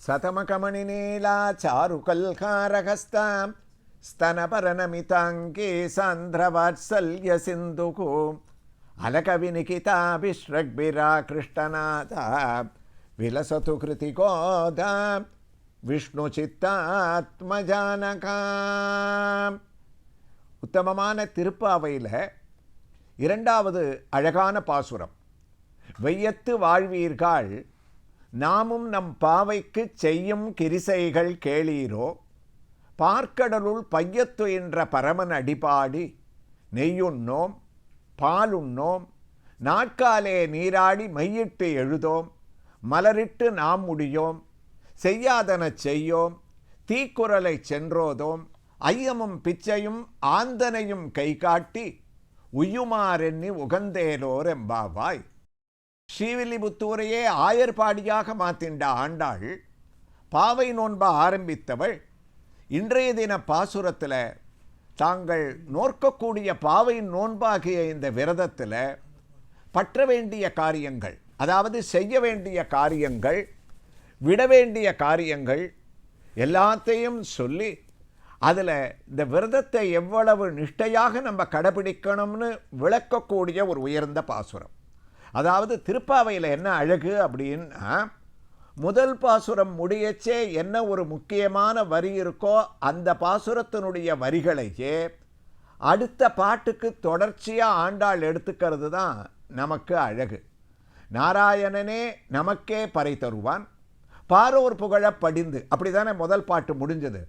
सतमकमणिनीलाचारुकल्कारहस्तां स्तनपरनमिताङ्गी सान्ध्रवात्सल्यसिन्धुः अलकविनिकिताभिश्रग्भिराकृष्टनाथा विलसतु कृतिकोदा விஷ்ணுச்சித்தாத்மஜானகாம் உத்தமமான திருப்பாவையில் இரண்டாவது அழகான பாசுரம். வையத்து வாழ்வீர்கள் நாமும் நம் பாவைக்கு செய்யும் கிரிசைகள் கேளீரோ? பார்க்கடலுள் பையத்து என்ற பரமன் அடிபாடி நெய்யுண்ணோம் பாலுண்ணோம் நாட்காலே நீராடி மையிட்டு எழுதோம் மலரிட்டு நாம் முடியோம் செய்யாதன செய்யோம் தீக்குரலை சென்றோதோம் ஐயமும் பிச்சையும் ஆந்தனையும் கை காட்டி உய்யுமாறெண்ணி உகந்தேலோர் எம்பாவாய் ஸ்ரீவில்லிபுத்தூரையே ஆயர்பாடியாக மாத்தின்ற ஆண்டாள் பாவை நோன்ப ஆரம்பித்தவள். இன்றைய தின பாசுரத்தில் தாங்கள் நோற்கக்கூடிய பாவை நோன்பாகிய இந்த விரதத்தில் பற்ற வேண்டிய காரியங்கள் அதாவது செய்ய வேண்டிய காரியங்கள் விட வேண்டிய காரியங்கள் எல்லாத்தையும் சொல்லி அதில் இந்த விரதத்தை எவ்வளவு நிஷ்டையாக நம்ம கடைபிடிக்கணும்னு விளக்கக்கூடிய ஒரு உயர்ந்த பாசுரம். அதாவது திருப்பாவையில் என்ன அழகு அப்படின்னா முதல் பாசுரம் முடியச்சே என்ன ஒரு முக்கியமான வரி இருக்கோ அந்த பாசுரத்தினுடைய வரிகளையே அடுத்த பாட்டுக்கு தொடர்ச்சியாக ஆண்டாள் எடுத்துக்கிறது தான் நமக்கு அழகு. நாராயணனே நமக்கே பறை தருவான். பாரோர் புகழ படிந்து அப்படி தானே முதல் பாட்டு முடிஞ்சது?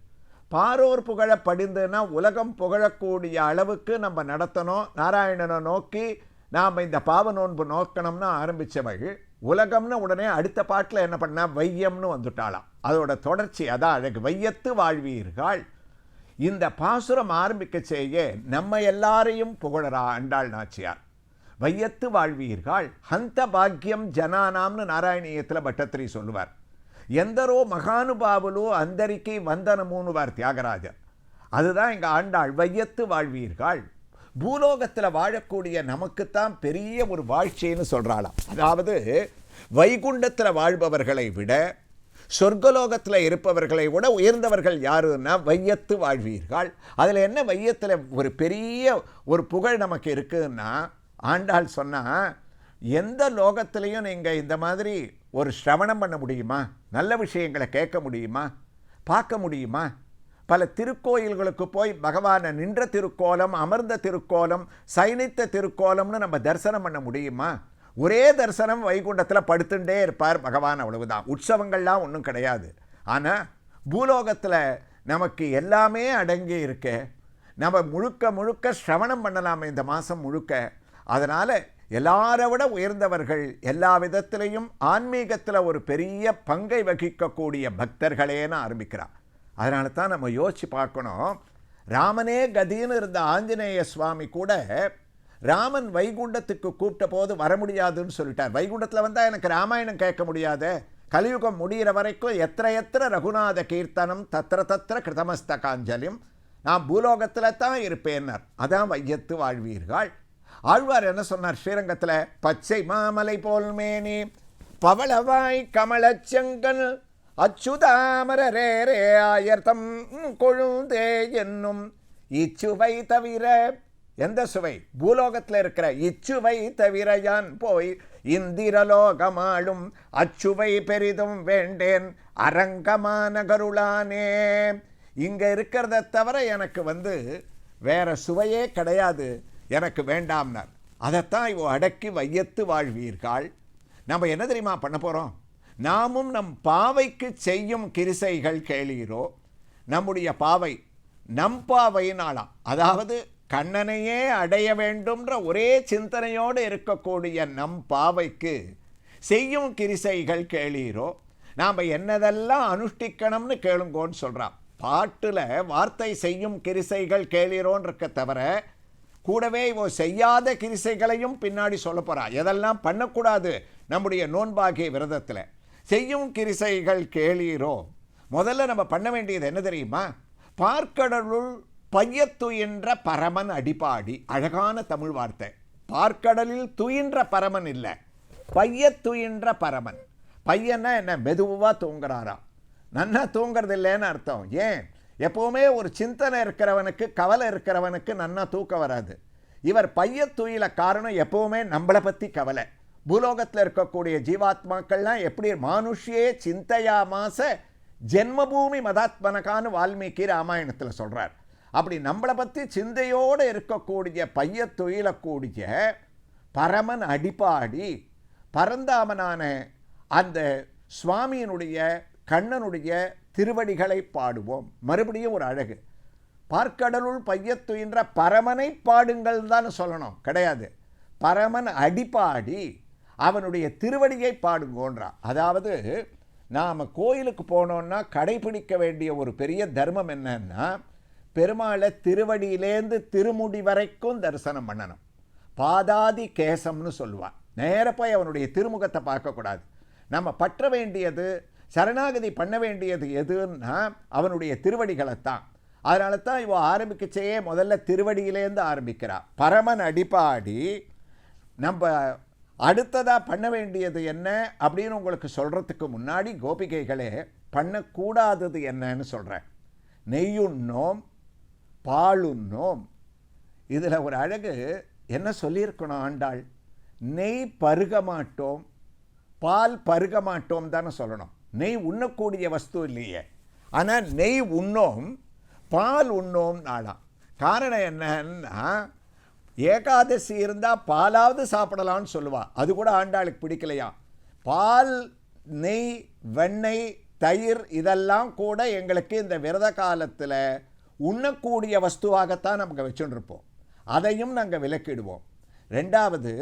பாரோர் புகழ படிந்துன்னா உலகம் புகழக்கூடிய அளவுக்கு நம்ம நடத்தணும். நாராயணனை நோக்கி நாம் இந்த பாவ நோன்பு நோக்கணும்னு ஆரம்பித்தவள் உலகம்னு உடனே அடுத்த பாட்டில் என்ன பண்ணால் வையம்னு வந்துட்டாளாம். அதோட தொடர்ச்சி அதான். அழகு வையத்து வாழ்வீர்கள். இந்த பாசுரம் ஆரம்பிக்க செய்ய நம்ம எல்லாரையும் புகழறா அண்டாள் நாச்சியார். வையத்து வாழ்வீர்கள். ஹந்த பாக்கியம் ஜனானாம்னு நாராயணியத்தில் பட்டத்திரி சொல்லுவார். எந்தரோ మహానుభావులు அந்தரிக்கை వందనమును వాர் தியாகராஜர். அதுதான் எங்கள் ஆண்டாள் வையத்து வாழ்வீர்கள். பூலோகத்தில் வாழக்கூடிய நமக்குத்தான் பெரிய ஒரு வாழ்ச்சின்னு சொல்கிறாளாம் அதாவது வைகுண்டத்தில் வாழ்பவர்களை விட சொர்க்கலோகத்தில் இருப்பவர்களை விட உயர்ந்தவர்கள் யாருன்னா வையத்து வாழ்வீர்கள். அதில் என்ன வையத்தில் ஒரு பெரிய ஒரு புகழ் நமக்கு இருக்குதுன்னா ஆண்டாள் சொன்னால் எந்த லோகத்திலையும் நீங்கள் இந்த மாதிரி ஒரு சிரவணம் பண்ண முடியுமா? நல்ல விஷயங்களை கேட்க முடியுமா? பார்க்க முடியுமா? பல திருக்கோயில்களுக்கு போய் பகவானை நின்ற திருக்கோலம் அமர்ந்த திருக்கோலம் சைனித்த திருக்கோலம்னு நம்ம தரிசனம் பண்ண முடியுமா? ஒரே தரிசனம் வைகுண்டத்தில் படுத்துட்டே இருப்பார் பகவான் அவ்வளவுதான். உற்சவங்கள்லாம் ஒன்றும் கிடையாது. ஆனால் பூலோகத்தில் நமக்கு எல்லாமே அடங்கி இருக்க. நம்ம முழுக்க முழுக்க ஸ்ரவணம் பண்ணலாமே இந்த மாதம் முழுக்க. அதனால் எல்லாரை விட உயர்ந்தவர்கள் எல்லா விதத்திலையும் ஆன்மீகத்தில் ஒரு பெரிய பங்கை வகிக்கக்கூடிய பக்தர்களேன்னு ஆரம்பிக்கிறார். அதனால தான் நம்ம யோசித்து பார்க்கணும். ராமனே கதின்னு இருந்த ஆஞ்சநேய சுவாமி கூட ராமன் வைகுண்டத்துக்கு கூப்பிட்ட போது வர முடியாதுன்னு சொல்லிட்டார். வைகுண்டத்தில் வந்தால் எனக்கு ராமாயணம் கேட்க முடியாத. கலியுகம் முடிகிற வரைக்கும் எத்திர எத்திர ரகுநாத கீர்த்தனம் தத்திர தத்திர கிருதமஸ்தகாஞ்சலியும் நான் பூலோகத்தில் தான் இருப்பேன்னார். அதான் வையத்து வாழ்வீர்கள். ஆழ்வார் என்ன சொன்னார்? ஸ்ரீரங்கத்தில் பச்சை மாமலை போல் மேனி பவளவாய் கமலச்சங்கன் அச்சுதாமரரே ரே ஆயர்த்தம் கொழுந்தே என்னும் இச்சுவை தவிர எந்த சுவை? பூலோகத்தில் இருக்கிற இச்சுவை தவிர யான் போய் இந்திரலோகமாளும் அச்சுவை பெரிதும் வேண்டேன் அரங்கமான கருளானே இங்கே இருக்கிறத தவிர எனக்கு வந்து வேற சுவையே கிடையாது. எனக்கு வேண்டாம்னார். அதைத்தான் இவ அடக்கி வையத்து வாழ்வீர்கள். நம்ம என்ன தெரியுமா பண்ண போகிறோம் நாமும் நம் பாவைக்கு செய்யும் கிரிசைகள் கேளீரோ? நம்முடைய பாவை நம் பாவையினாலாம். அதாவது கண்ணனையே அடைய வேண்டும்ன்ற ஒரே சிந்தனையோடு இருக்கக்கூடிய நம் பாவைக்கு செய்யும் கிரிசைகள் கேளீரோ? நாம் என்னதெல்லாம் அனுஷ்டிக்கணும்னு கேளுங்கோன்னு சொல்கிறான் பாட்டில் வார்த்தை செய்யும் கிரிசைகள் கேளீரோன்னு இருக்க தவிர கூடவே இவன் செய்யாத கிரிசைகளையும் பின்னாடி சொல்ல போகிறா எதெல்லாம் பண்ணக்கூடாது நம்முடைய நோன்பாகிய விரதத்தில். செய்யும் கிரிசைகள் கேளீரோ. முதல்ல நம்ம பண்ண வேண்டியது என்ன தெரியுமா? பார்க்கடலுள் பையத்துயின்ற பரமன் அடிப்பாடி அழகான தமிழ் வார்த்தை. பார்க்கடலில் துயின்ற பரமன் இல்லை. பையத்துயின்ற பரமன். பையன்னா என்ன? மெதுவாக தூங்குறாராம். நன்னா தூங்குறது இல்லைன்னு அர்த்தம். ஏன்? எப்போவுமே ஒரு சிந்தனை இருக்கிறவனுக்கு கவலை இருக்கிறவனுக்கு நன்னா தூக்கம் வராது. இவர் பைய தூயில காரணம் எப்போவுமே நம்மளை பற்றி கவலை. பூலோகத்தில் இருக்கக்கூடிய ஜீவாத்மாக்கள்லாம் எப்படி மானுஷியே சிந்தையாமாச ஜென்மபூமி மதாத்மனகான்னு வால்மீகி ராமாயணத்தில் சொல்கிறார் அப்படி நம்மளை பற்றி சிந்தையோடு இருக்கக்கூடிய பைய துயிலக்கூடிய பரமன் அடிப்பாடி பரந்தாமனான அந்த சுவாமியினுடைய கண்ணனுடைய திருவடிகளை பாடுவோம். மறுபடியும் ஒரு அழகு. பார்க்கடலுள் பையத்துயின்ற பரமனை பாடுங்கள் தான் சொல்லணும். கிடையாது. பரமன் அடிப்பாடி அவனுடைய திருவடியை பாடுங்கோன்றான். அதாவது நாம் கோயிலுக்கு போனோன்னா கடைபிடிக்க வேண்டிய ஒரு பெரிய தர்மம் என்னன்னா பெருமாளை திருவடியிலேருந்து திருமுடி வரைக்கும் தரிசனம் பண்ணணும். பாதாதி கேசம்னு சொல்லுவான். நேர போய் அவனுடைய திருமுகத்தை பார்க்கக்கூடாது. நம்ம பற்ற வேண்டியது சரணாகதி பண்ண வேண்டியது எதுன்னா அவனுடைய திருவடிகளைத்தான். அதனால தான் இவன் ஆரம்பிக்கச்சேயே முதல்ல திருவடியிலேருந்து ஆரம்பிக்கிறான் பரமன் அடிப்பாடி நம்ம அடுத்ததாக பண்ண வேண்டியது என்ன அப்படின்னு உங்களுக்கு சொல்கிறதுக்கு முன்னாடி கோபிகைகளே பண்ணக்கூடாதது என்னன்னு சொல்கிறேன் நெய்யுண்ணோம் பாலுண்ணோம். இதில் ஒரு அழகு என்ன சொல்லியிருக்கணும் ஆண்டாள்? நெய் பருக மாட்டோம் பால் பருக மாட்டோம் தானே சொல்லணும். நெய் உண்ணக்கூடிய வஸ்து இல்லையே. ஆனால் நெய் உண்ணோம் பால் உண்ணோம் நாளாம். காரணம் என்னன்னா ஏகாதசி இருந்தால் பாலாவது சாப்பிடலாம்னு சொல்லுவாள் அது கூட ஆண்டாளுக்கு பிடிக்கலையா? பால் நெய் வெண்ணெய் தயிர் இதெல்லாம் கூட எங்களுக்கு இந்த விரத காலத்தில் உண்ணக்கூடிய வஸ்துவாகத்தான் நமக்கு வச்சுருப்போம். அதையும் நாங்கள் விலக்கிடுவோம் ரெண்டாவது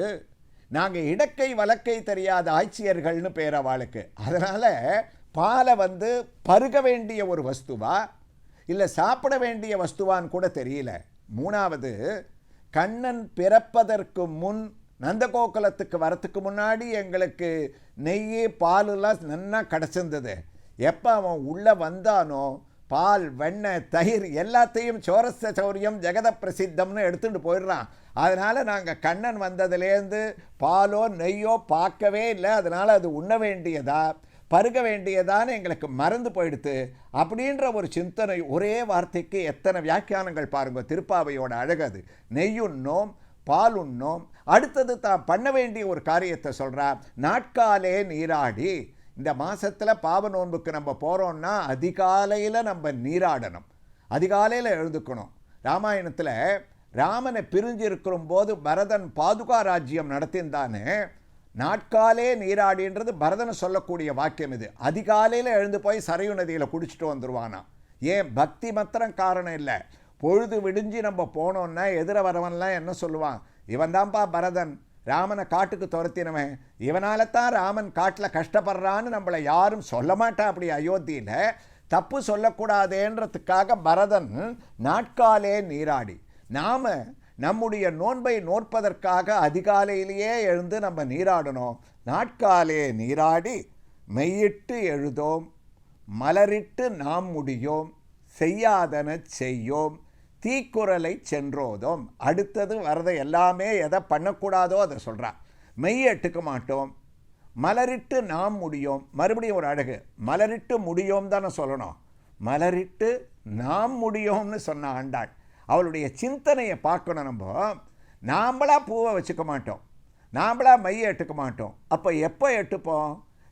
நாங்கள் இடக்கை வழக்கை தெரியாத ஆட்சியர்கள்னு பேர் அவளுக்கு. அதனால் பாலை வந்து பருக வேண்டிய ஒரு வஸ்துவா இல்லை சாப்பிட வேண்டிய வஸ்துவான்னு கூட தெரியல. மூணாவது கண்ணன் பிறப்பதற்கு முன் நந்தகோகுலத்துக்கு வரத்துக்கு முன்னாடி எங்களுக்கு நெய் பாலுலாம் நல்லா கிடச்சிருந்தது. எப்போ அவன் உள்ளே வந்தானோ பால் வெண்ணெய் தயிர் எல்லாத்தையும் சோரச சௌரியம் ஜெகத பிரசித்தம்னு எடுத்துகிட்டு போயிடுறான். அதனால் நாங்கள் கண்ணன் வந்ததுலேருந்து பாலோ நெய்யோ பார்க்கவே இல்லை. அதனால் அது உண்ண வேண்டியதா பருக வேண்டியதான்னு எங்களுக்கு மறந்து போயிடுத்து. அப்படின்ற ஒரு சிந்தனை ஒரே வார்த்தைக்கு எத்தனை வியாக்கியானங்கள் பாருங்க திருப்பாவையோட அழகது நெய்யுண்ணோம் பால் உண்ணோம். அடுத்தது தான் பண்ண வேண்டிய ஒரு காரியத்தை சொல்கிறார் நாட்காலே நீராடி இந்த மாதத்தில் பாவ நோன்புக்கு நம்ம போகிறோம்னா அதிகாலையில் நம்ம நீராடணும். அதிகாலையில் எழுந்துக்கணும். ராமாயணத்தில் ராமனை பிரிஞ்சிருக்கிற போது பரதன் பாதுகா ராஜ்யம் நடத்தியிருந்தானே நாட்காலே நீராடின்றது பரதனை சொல்லக்கூடிய வாக்கியம் இது. அதிகாலையில் எழுந்து போய் சரையு நதியில் குடிச்சிட்டு வந்துடுவானா ஏன்? பக்தி மாத்திரம் காரணம் இல்லை. பொழுது விடிஞ்சு நம்ம போனோன்னா எதிர வரவன்லாம் என்ன சொல்லுவான்? இவன் தான்ப்பா பரதன். ராமனை காட்டுக்கு துரத்தினவன் இவனால தான் ராமன் காட்டில் கஷ்டப்படுறான்னு நம்மளை யாரும் சொல்ல மாட்டா அப்படி அயோத்தியில். தப்பு சொல்லக்கூடாதேன்றதுக்காக பரதன் நாட்காலே நீராடி. நாம் நம்முடைய நோன்பை நோற்பதற்காக அதிகாலையிலேயே எழுந்து நம்ம நீராடணும். நாட்காலே நீராடி மெய்யிட்டு எழுதோம் மலரிட்டு நாம் முடியோம் செய்யாதன செய்யோம். தீக்குறலை சென்றோதோம் அடுத்தது வரதை எல்லாமே எதை பண்ணக்கூடாதோ அதை சொல்கிறான் மெய் எட்டுக்க மாட்டோம். மலரிட்டு நாம் முடியும். மறுபடியும் ஒரு அழகு. மலரிட்டு முடியும் தானே சொல்லணும். மலரிட்டு நாம் முடியும்னு சொன்ன ஆண்டாள். அவளுடைய சிந்தனையை பார்க்கணும் நம்ம. நாம்பளா பூவை வச்சுக்க மாட்டோம். நாம்பளா மைய எட்டுக்க மாட்டோம். அப்போ எப்போ எட்டுப்போம்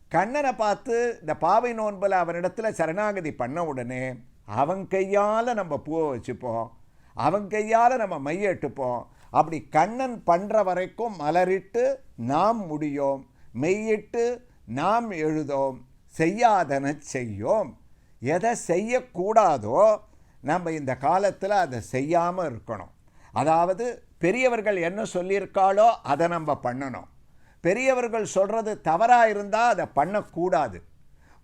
கண்ணனை பார்த்து இந்த பாவை நோன்பில் அவனிடத்தில் சரணாகதி பண்ண உடனே அவன் கையால் நம்ம பூவை வச்சுப்போம். அவன் கையால் நம்ம மையை எட்டுப்போம் அப்படி கண்ணன் பண்ணுற வரைக்கும் மலரிட்டு நாம் முடியோம். மெய்யிட்டு நாம் எழுதோம். செய்யாதன செய்யோம். எதை செய்யக்கூடாதோ நம்ம இந்த காலத்தில் அதை செய்யாமல் இருக்கணும். அதாவது பெரியவர்கள் என்ன சொல்லியிருக்காளோ அதை நம்ம பண்ணணும். பெரியவர்கள் சொல்கிறது தவறாக இருந்தால் அதை பண்ணக்கூடாது.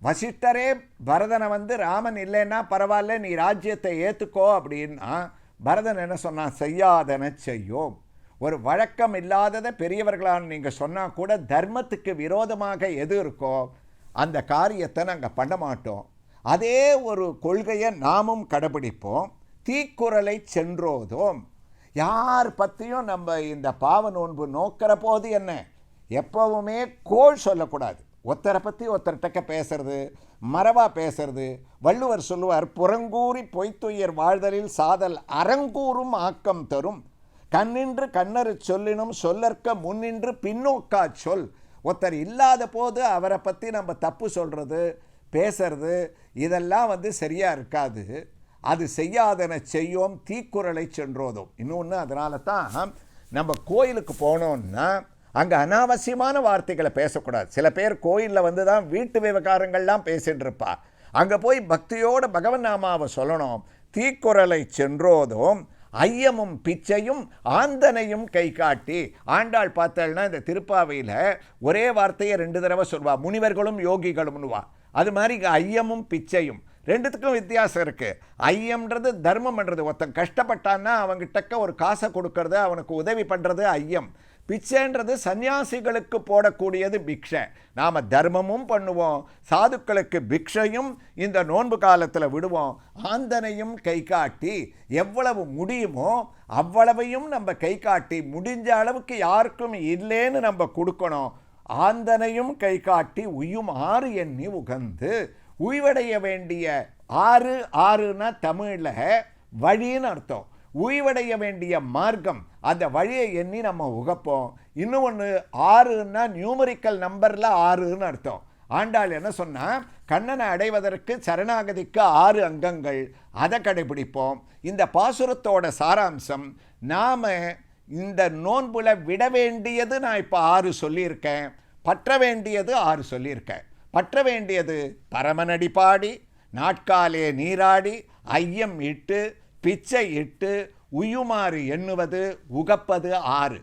வசிஷ்டரே பரதனை வந்து ராமன் இல்லைன்னா பரவாயில்ல நீ ராஜ்யத்தை ஏற்றுக்கோ அப்படின்னா பரதன் என்ன சொன்னான் செய்யாதன செய்யோம். ஒரு வழக்கம் இல்லாததை பெரியவர்களான நீங்கள் சொன்னால் கூட தர்மத்துக்கு விரோதமாக எது இருக்கோ அந்த காரியத்தை நாங்கள் பண்ண மாட்டோம். அதே ஒரு கொள்கையை நாமும் கடைபிடிப்போம். தீக்குறளை சென்றோதோம். யார் பற்றியும் நம்ம இந்த பாவ நோன்பு நோக்கிற போது என்ன? எப்பவுமே கோள் சொல்லக்கூடாது. ஒருத்தரை பற்றி ஒருத்தர்கிட்ட பேசுறது மறவா பேசுறது. வள்ளுவர் சொல்லுவார் புறங்கூறி பொய்த்துயர் வாழ்தலில் சாதல் அறங்கூறும் ஆக்கம் தரும். கண்ணின்று கண்ணறு சொல்லினும் சொல்லற்க முன்னின்று பின்னோக்கா சொல். ஒருத்தர் இல்லாத போது அவரை பற்றி நம்ம தப்பு சொல்கிறது பேசுறது இதெல்லாம் வந்து சரியாக இருக்காது. அது செய்யாதன செய்யோம் தீக்குறளை சென்றோதும் இன்னொன்று அதனால தான் நம்ம கோயிலுக்கு போனோம்னா அங்கே அனாவசியமான வார்த்தைகளை பேசக்கூடாது. சில பேர் கோயிலில் வந்து தான் வீட்டு விவகாரங்கள்லாம் பேசிகிட்டு இருப்பா அங்கே போய் பக்தியோட பகவன் நாமாவை சொல்லணும். தீக்குறலை சென்றோதும் ஐயமும் பிச்சையும் ஆந்தனையும் கை காட்டி ஆண்டாள் பார்த்தேன்னா இந்த திருப்பாவையில் ஒரே வார்த்தையை ரெண்டு தடவை சொல்வா முனிவர்களும் யோகிகளும்னுவா. அது மாதிரி இங்கே ஐயமும் பிச்சையும் ரெண்டுத்துக்கும் வித்தியாசம் இருக்குது ஐயம்ன்றது தர்மம்ன்றது. ஒருத்தன் கஷ்டப்பட்டான்னா அவங்கிட்டக்க ஒரு காசை கொடுக்கறது அவனுக்கு உதவி பண்ணுறது ஐயம். பிச்சைன்றது சன்னியாசிகளுக்கு போடக்கூடியது பிக்ஷை. நாம் தர்மமும் பண்ணுவோம் சாதுக்களுக்கு பிக்ஷையும் இந்த நோன்பு காலத்தில் விடுவோம். ஆந்தனையும் கை காட்டி எவ்வளவு முடியுமோ அவ்வளவையும் நம்ம கை காட்டி முடிஞ்ச அளவுக்கு யாருக்கும் இல்லைன்னு நம்ம கொடுக்கணும். ஆந்தனையும் கை காட்டி உயும் ஆறு எண்ணி உகந்து உய்வடைய வேண்டிய ஆறு ஆறுனா தமிழில் வழின்னு அர்த்தம். உய்வடைய வேண்டிய மார்க்கம். அந்த வழியை எண்ணி நம்ம உகப்போம். இன்னும் ஒன்று ஆறுன்னா நியூமரிக்கல் நம்பரில் ஆறுன்னு அர்த்தம். ஆண்டாள் என்ன சொன்னால் கண்ணனை அடைவதற்கு சரணாகதிக்கு ஆறு அங்கங்கள். அதை கடைபிடிப்போம். இந்த பாசுரத்தோட சாராம்சம் நாம் இந்த நோன்புல விட வேண்டியது நான் இப்போ ஆறு சொல்லியிருக்கேன். பற்ற வேண்டியது ஆறு சொல்லியிருக்கேன். பற்ற வேண்டியது பரமனடி பாடி நாட்காலே நீராடி ஐயம் இட்டு பிச்சை இட்டு உயுமாறு எண்ணுவது உகப்பது ஆறு.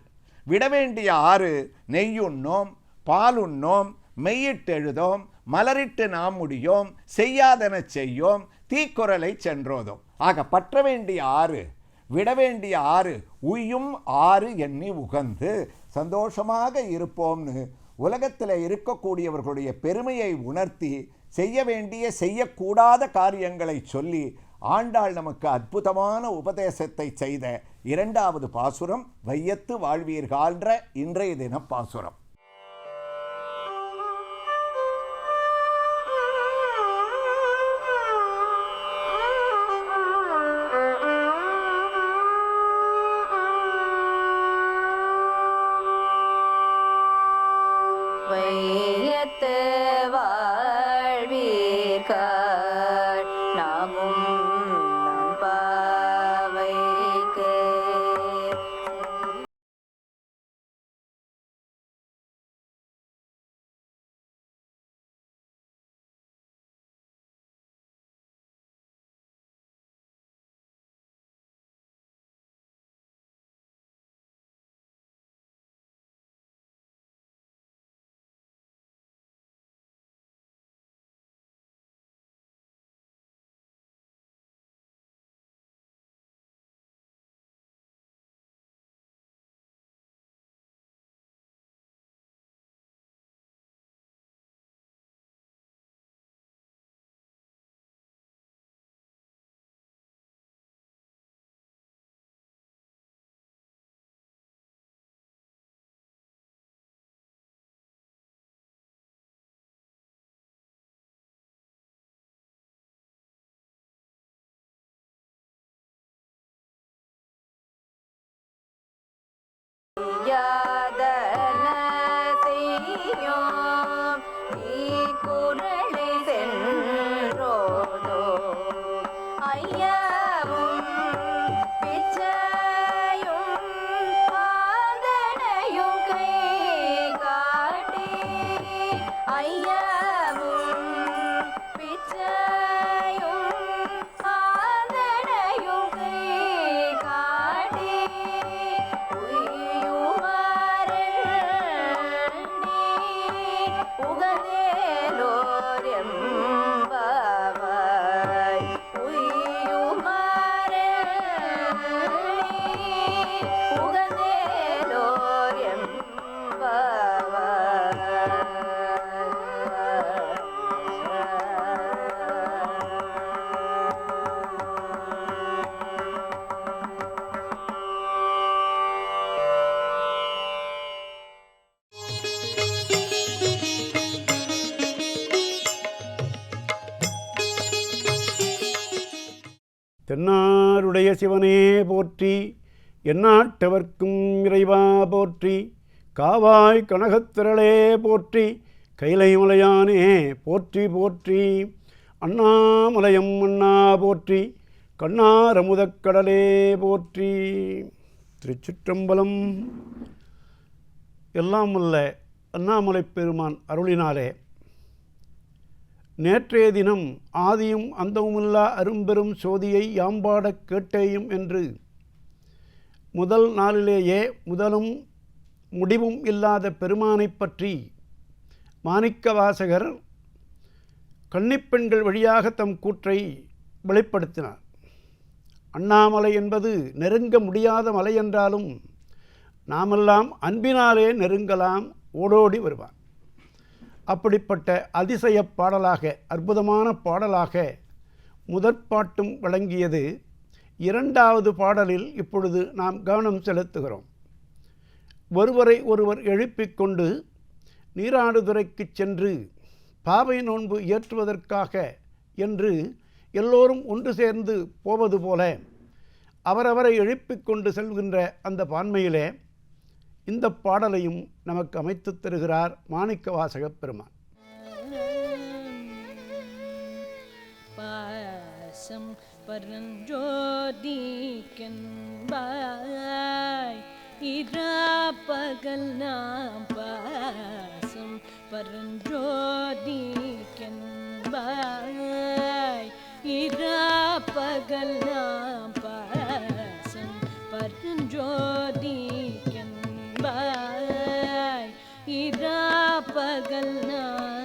விட வேண்டிய ஆறு நெய்யுண்ணோம் பாலுண்ணோம் மெய்யிட்டெழுதோம் மலரிட்டு நாம் முடியோம் செய்யாதன செய்யோம் தீக்குறளை சென்றோதோம். ஆக பற்ற வேண்டிய ஆறு விட வேண்டிய ஆறு உய்யும் ஆறு எண்ணி உகந்து சந்தோஷமாக இருப்போம்னு உலகத்தில் இருக்கக்கூடியவர்களுடைய பெருமையை உணர்த்தி செய்ய வேண்டிய செய்யக்கூடாத காரியங்களை சொல்லி ஆண்டாள் நமக்கு அற்புதமான உபதேசத்தை செய்த இரண்டாவது பாசுரம் வையத்து வாழ்வீர்கால்ன்ற இன்றைய தின பாசுரம். yeah. சிவனே போற்றி எந்நாட்டவர்க்கும் இறைவா போற்றி காவாய் கனகத்திரளே போற்றி கைலை மலையானே போற்றி போற்றி. அண்ணாமலையம் அண்ணா போற்றி கண்ணாரமுதக்கடலே போற்றி. திருச்சிற்றம்பலம். எல்லாம் அல்ல அண்ணாமலை பெருமான் அருளினாலே நேற்றைய தினம் ஆதியும் அந்தமுமில்லா அரும்பெரும் சோதியை யாம்பாடக் கேட்டேயும் என்று. முதல் நாளிலேயே முதலும் முடிவும் இல்லாத பெருமானைப் பற்றி மாணிக்க வாசகர் கன்னிப்பெண்கள் வழியாக தம் கூற்றை வெளிப்படுத்தினார். அண்ணாமலை என்பது நெருங்க முடியாத மலை என்றாலும் நாமெல்லாம் அன்பினாலே நெருங்கலாம் ஓடோடி வருவான். அப்படிப்பட்ட அதிசய பாடலாக அற்புதமான பாடலாக முதற்பாட்டும் வழங்கியது இரண்டாவது பாடலில் இப்பொழுது நாம் கவனம் செலுத்துகிறோம். ஒருவரை ஒருவர் எழுப்பிக் கொண்டு நீராடுதுறைக்குச் சென்று பாவை நோன்பு இயற்றுவதற்காக என்று எல்லோரும் ஒன்று சேர்ந்து போவது போல அவரவரை எழுப்பிக் கொண்டு செல்கின்ற அந்த பான்மையிலே இந்த பாடலையும் நமக்கு அமைத்துத் தருகிறார் மாணிக்க வாசகப் பெருமான். பாசம் பரஞ்சோதிக்கன்பாய் இரா பகல் நாம் பாசம் பரஞ்சோதிக்கன்பாய் இரா பகல் நாம் பாசம் பரஞ்சோதிக்கன்பாய் பகல்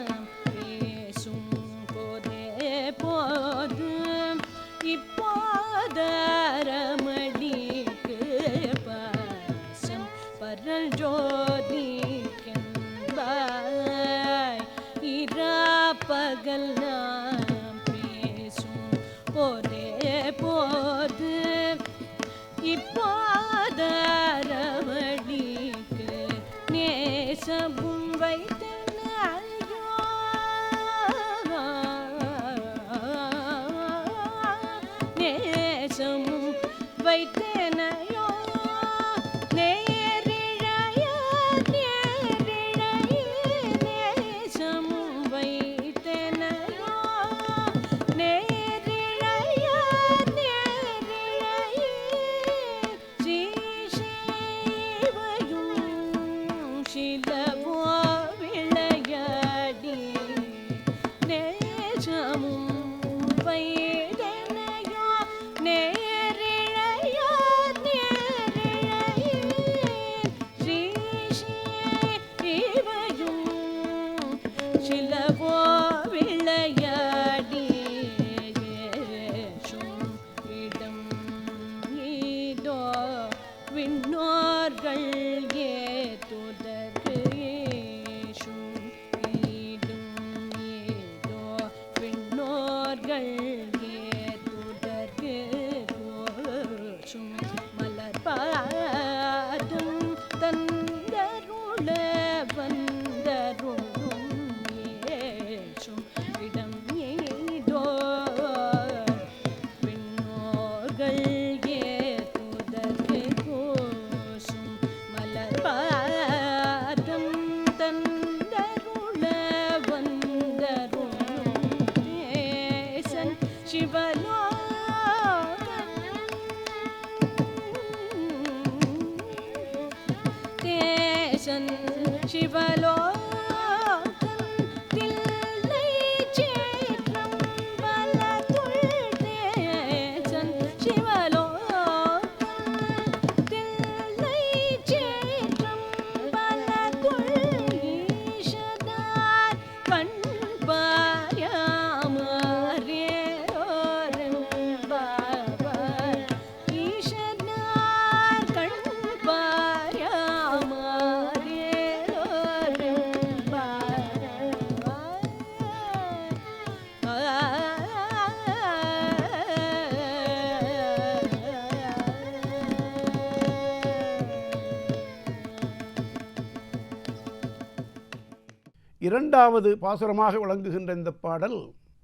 இரண்டாவது பாசுரமாக விளங்குகின்ற இந்த பாடல்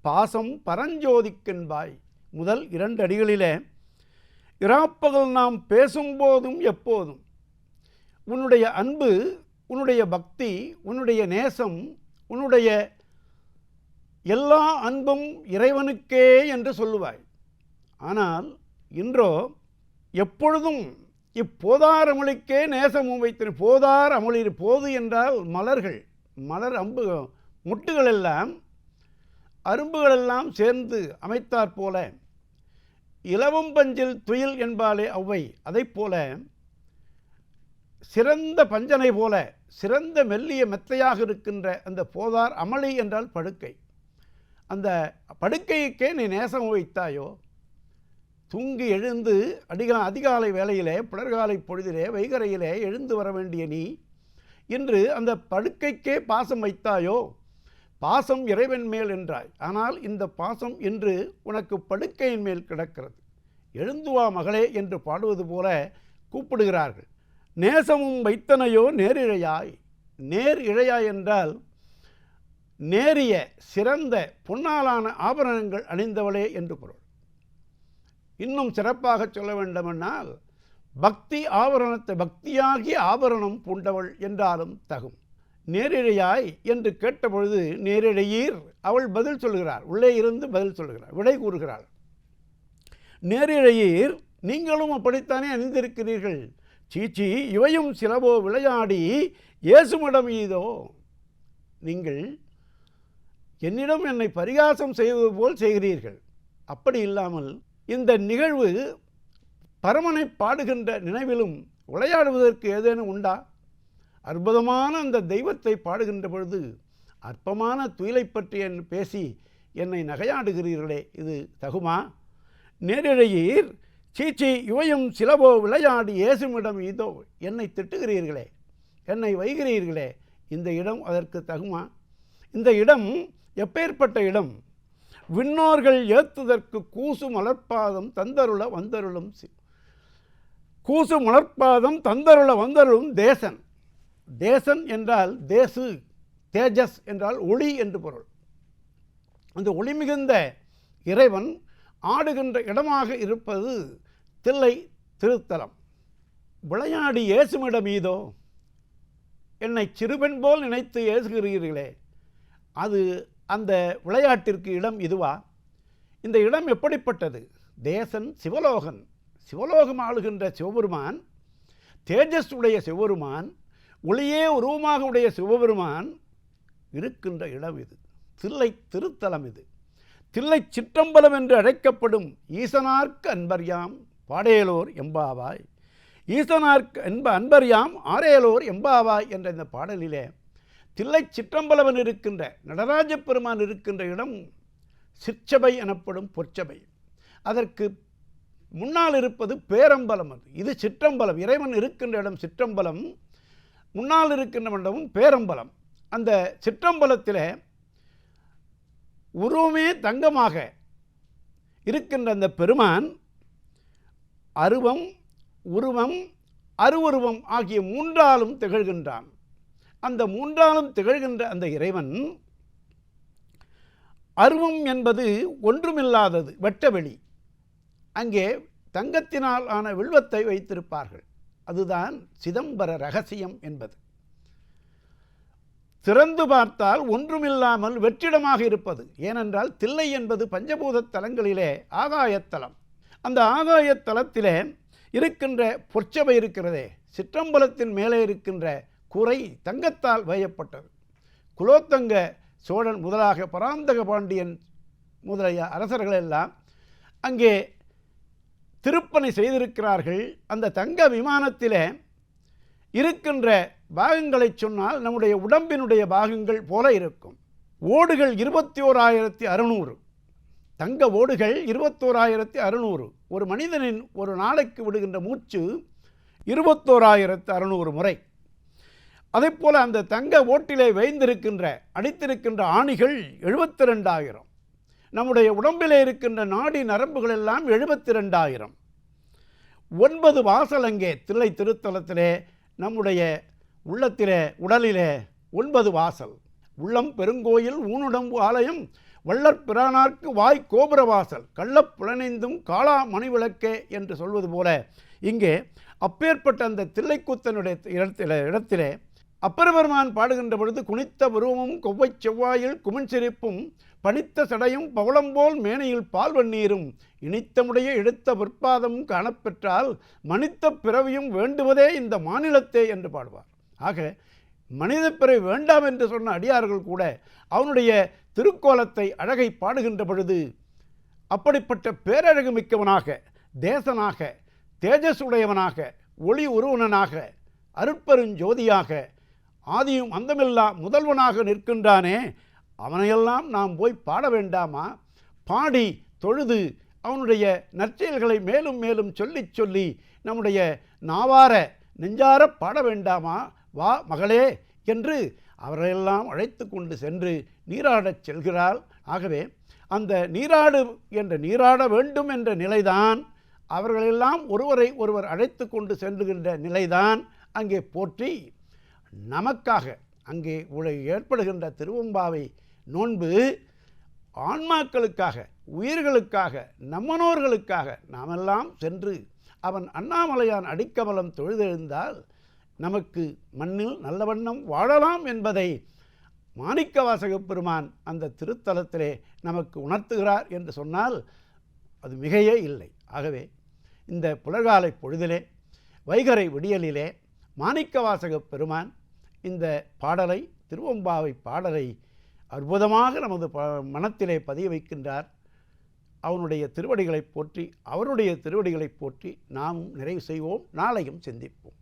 பாசம் பரஞ்சோதிக்கென்பாய். முதல் இரண்டு அடிகளிலே இராப்பகல் நாம் பேசும்போதும் எப்போதும் உன்னுடைய அன்பு உன்னுடைய பக்தி உன்னுடைய நேசம் உன்னுடைய எல்லா அன்பும் இறைவனுக்கே என்று சொல்லுவாய். ஆனால் இன்றோ எப்பொழுதும் இப்போதார் அமளிக்கே நேசமும் வைத்திரு போதார் அமளி போது என்றால் மலர்கள் மலர் அம்பு முட்டுகளெல்லாம் அரும்புகளெல்லாம் சேர்ந்து அமைத்தாற் போல இலவம் பஞ்சில் துயில் என்பாலே அவ்வை. அதைப் போல சிறந்த பஞ்சனை போல சிறந்த மெல்லிய மெத்தையாக இருக்கின்ற அந்த போதார் அமளி என்றால் படுக்கை. அந்த படுக்கைக்கே நீ நேசம் வைத்தாயோ? தூங்கி எழுந்து அதிகா அதிகாலை வேளையிலே புலர்காலை பொழுதிலே வைகரையிலே எழுந்து வர வேண்டிய நீ இன்று அந்த படுக்கைக்கே பாசம் வைத்தாயோ? பாசம் இறைவன் மேல் என்றாய். ஆனால் இந்த பாசம் இன்று உனக்கு படுக்கையின் மேல் கிடக்கிறது. எழுந்து வா மகளே என்று பாடுவது போல கூப்பிடுகிறார்கள். நேசமும் வைத்தனையோ நேரிழையாய். நேர் இழையாய் என்றால் நேரிய சிறந்த பொன்னாலான ஆபரணங்கள் அணிந்தவளே என்று பொருள். இன்னும் சிறப்பாக சொல்ல வேண்டுமென்றால் பக்தி ஆபரணத்தை பக்தியாகிய ஆபரணம் பூண்டவள் என்றாலும் தகும். நேரிழையாய் என்று கேட்டபொழுது நேரிழையீர். அவள் பதில் சொல்கிறார் உள்ளே இருந்து பதில் சொல்கிறார் விடை கூறுகிறாள். நேரிழையீர். நீங்களும் அப்படித்தானே அணிந்திருக்கிறீர்கள்? சீச்சி இவையும் சிலவோ விளையாடி இயேசுமிடம் ஈதோ? நீங்கள் என்னிடம் என்னை பரிகாசம் செய்வது போல் செய்கிறீர்கள். அப்படி இல்லாமல் இந்த நிகழ்வு பரமனை பாடுகின்ற நினைவிலும் விளையாடுவதற்கு ஏதேனும் உண்டா? அற்புதமான அந்த தெய்வத்தை பாடுகின்ற பொழுது அற்பமான துயிலை பற்றி என் பேசி என்னை நகையாடுகிறீர்களே இது தகுமா? நேரிழையீர் சீச்சி இவையும் சிலவோ விளையாடி இயேசுமிடம் இதோ என்னை திட்டுகிறீர்களே என்னை வைகிறீர்களே இந்த இடம் அதற்கு தகுமா? இந்த இடம் எப்பேற்பட்ட இடம்? விண்ணோர்கள் ஏத்துதற்கு கூசு மலர்ப்பாதம் தந்தருள வந்தருளும் சி- கூசு மலர்ப்பாதம் தந்தருள வந்தருளும் தேசன். தேசன் என்றால் தேசு தேஜஸ் என்றால் ஒளி என்று பொருள். அந்த ஒளி மிகுந்த இறைவன் ஆடுகின்ற இடமாக இருப்பது தில்லை திருத்தலம். விளையாடி இயேசுமிடம் மீதோ என்னை சிறுபெண் போல் நினைத்து ஏசுகிறீர்களே அது அந்த விளையாட்டிற்கு இடம் இதுவா? இந்த இடம் எப்படிப்பட்டது? தேசன் சிவலோகன். சிவலோகம் ஆளுகின்ற சிவபெருமான் தேஜஸ் உடைய சிவபெருமான் ஒளியே உருவமாக உடைய சிவபெருமான் இருக்கின்ற இடம் இது. தில்லை திருத்தலம் இது. தில்லை சிற்றம்பலம் என்று அழைக்கப்படும் ஈசனார்க்கு அன்பர்யாம் பாடேலோர் எம்பாவாய். ஈசனார்க்கு அன்ப அன்பர்யாம் ஆரேலோர் எம்பாவாய் என்ற இந்த பாடலிலே தில்லை சிற்றம்பலவன் இருக்கின்ற நடராஜ பெருமான் இருக்கின்ற இடம் சிற்சபை எனப்படும் பொற்சபை. அதற்கு முன்னால் இருப்பது பேரம்பலம் அது. இது சிற்றம்பலம். இறைவன் இருக்கின்ற இடம் சிற்றம்பலம். முன்னால் இருக்கின்ற மண்டபம் பேரம்பலம். அந்த சிற்றம்பலத்தில் உருவமே தங்கமாக இருக்கின்ற அந்த பெருமான் அருவம் உருவம் அருவுருவம் ஆகிய மூன்றாலும் திகழ்கின்றான். அந்த மூன்றாலும் திகழ்கின்ற அந்த இறைவன் அருவம் என்பது ஒன்றுமில்லாதது வெட்டவெளி அங்கே தங்கத்தினால் ஆன வில்வத்தை வைத்திருப்பார்கள். அதுதான் சிதம்பர ரகசியம் என்பது. திறந்து பார்த்தால் ஒன்றுமில்லாமல் வெற்றிடமாக இருப்பது. ஏனென்றால் தில்லை என்பது பஞ்சபூத தலங்களிலே ஆகாயத்தலம் அந்த ஆகாயத்தலத்திலே இருக்கின்ற பொற்சபை இருக்கிறதே. சிற்றம்பலத்தின் மேலே இருக்கின்ற குறை தங்கத்தால் வயப்பட்டது. குலோத்தங்க சோழன் முதலாக பராந்தக பாண்டியன் முதலிய அரசர்களெல்லாம் அங்கே திருப்பணி செய்திருக்கிறார்கள். அந்த தங்க விமானத்தில் இருக்கின்ற பாகங்களை சொன்னால் நம்முடைய உடம்பினுடைய பாகங்கள் போல இருக்கும். ஓடுகள் இருபத்தி ஓராயிரத்தி அறுநூறு. தங்க ஓடுகள் இருபத்தோராயிரத்தி அறுநூறு. ஒரு மனிதனின் ஒரு நாளைக்கு விடுகின்ற மூச்சு இருபத்தோராயிரத்து அறுநூறு முறை. அதேபோல் அந்த தங்க ஓட்டிலே வைந்திருக்கின்ற அடித்திருக்கின்ற ஆணிகள் எழுபத்தி ரெண்டாயிரம் நம்முடைய உடம்பிலே இருக்கின்ற நாடி நரம்புகள் எல்லாம் எழுபத்தி ரெண்டாயிரம் ஒன்பது வாசல் அங்கே தில்லை திருத்தலத்திலே நம்முடைய உள்ளத்திலே உடலிலே ஒன்பது வாசல். உள்ளம் பெருங்கோயில் ஊனுடம்பு ஆலயம் வள்ளற் பிரானார்க்கு வாய் கோபுரவாசல் கள்ளப் புலனைந்தும் காளா மணிவிளக்கே என்று சொல்வது போல இங்கே அப்பேற்பட்ட அந்த தில்லைக்கூத்தனுடைய இடத்தில இடத்திலே அப்பரபெருமான் பாடுகின்ற பொழுது குனித்த உருவமும் கொவ்வை செவ்வாயில் குமிழ் சிரிப்பும் பனித்த சடையும் பவளம்போல் மேனையில் பால் வண்ணீரும். இனித்தமுடைய எடுத்த விற்பாதமும் காணப்பெற்றால் மனித்த பிறவியும் வேண்டுவதே இந்த மாநிலத்தே என்று பாடுவார். ஆக மனித பிறவி வேண்டாம் என்று சொன்ன அடியார்கள் கூட அவனுடைய திருக்கோலத்தை அழகை பாடுகின்ற பொழுது அப்படிப்பட்ட பேரழகு மிக்கவனாக தேசனாக தேஜஸுடையவனாக ஒளி உருவனனாக அருட்பெருஞ்சோதியாக ஆதியும் அந்தமில்லா முதல்வனாக நிற்கின்றானே அவனையெல்லாம் நாம் போய் பாட வேண்டாமா? பாடி தொழுது அவனுடைய நற்செயல்களை மேலும் மேலும் சொல்லிச் சொல்லி நம்முடைய நாவார நெஞ்சார பாட வேண்டாமா? வா மகளே என்று அவரையெல்லாம் அழைத்து கொண்டு சென்று நீராடச் செல்கிறாள். ஆகவே அந்த நீராடு என்ற நீராட வேண்டும் என்ற நிலைதான் அவர்களெல்லாம் ஒருவரை ஒருவர் அழைத்து கொண்டு செல்லுகின்ற நிலைதான் அங்கே போற்றி நமக்காக அங்கே உள்ள ஏற்படுகின்ற திருவம்பாவை நோன்பு ஆன்மாக்களுக்காக உயிர்களுக்காக நம்மனோர்களுக்காக நாமெல்லாம் சென்று அவன் அண்ணாமலையான் அடிக்கமலம் தொழுதெழுந்தால் நமக்கு மண்ணில் நல்ல வண்ணம் வாழலாம் என்பதை மாணிக்க வாசக பெருமான் அந்த திருத்தலத்திலே நமக்கு உணர்த்துகிறார் என்று சொன்னால் அது மிகையே இல்லை. ஆகவே இந்த புலர்காலை பொழுதிலே வைகரை விடியலிலே மாணிக்க வாசக பெருமான் இந்த பாடலை திருவம்பாவை பாடலை அற்புதமாக நமது ப மனத்திலே பதிய வைக்கின்றார். அவனுடைய திருவடிகளைப் போற்றி அவருடைய திருவடிகளைப் போற்றி நாமும் நிறைவு செய்வோம். நாளையும் சிந்திப்போம்.